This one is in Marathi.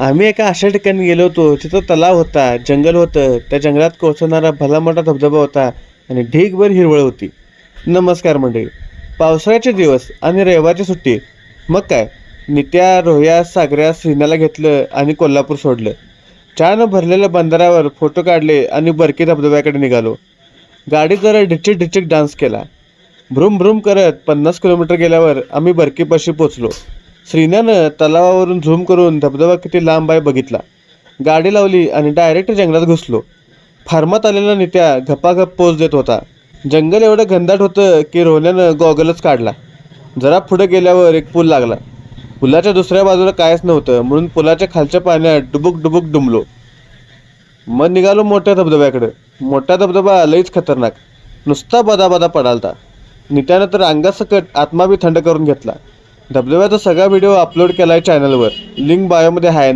आम्ही एका अशा ठिकाणी गेलो होतो. तिथं तलाव होता जंगल होतं. त्या जंगलात कोसळणारा भला मोठा धबधबा होता आणि ढीगभर हिरवळ होती. नमस्कार मंडळी. पावसाळ्याचे दिवस आणि रविवारची सुट्टी. मग काय? नित्या रोह्या सागऱ्या सिन्याला घेतलं आणि कोल्हापूर सोडलं. छान भरलेल्या बंदरावर फोटो काढले आणि बरकी धबधब्याकडे निघालो. गाडी जरा ढिचिक ढिचिक डान्स केला. भ्रूम भ्रूम करत पन्नास किलोमीटर गेल्यावर आम्ही बरकीपाशी पोचलो. श्रीनानं तलावावरून झूम करून धबधबा किती लांब आहे बघितला. गाडी लावली आणि डायरेक्ट जंगलात घुसलो. फार्मात आलेला नित्या घपाघप पोच देत होता. जंगल एवढं घनदाट होतं की रोहण्यानं गॉगलच काढला. जरा पुढे गेल्यावर एक पूल लागला. पुलाच्या दुसऱ्या बाजूला कायच नव्हतं म्हणून पुलाच्या खालच्या पाण्यात डुबुक डुबुक डुंबलो मग निघालो मोठ्या धबधब्याकडं. मोठा धबधबा लईच खतरनाक. नुसता बदाबदा पडालता. नित्यानं तर अंगासकट आत्मा बी थंड करून घेतला. धबधब्याचा सगळा व्हिडिओ अपलोड केला आहे चॅनलवर लिंक बायोमध्ये आहे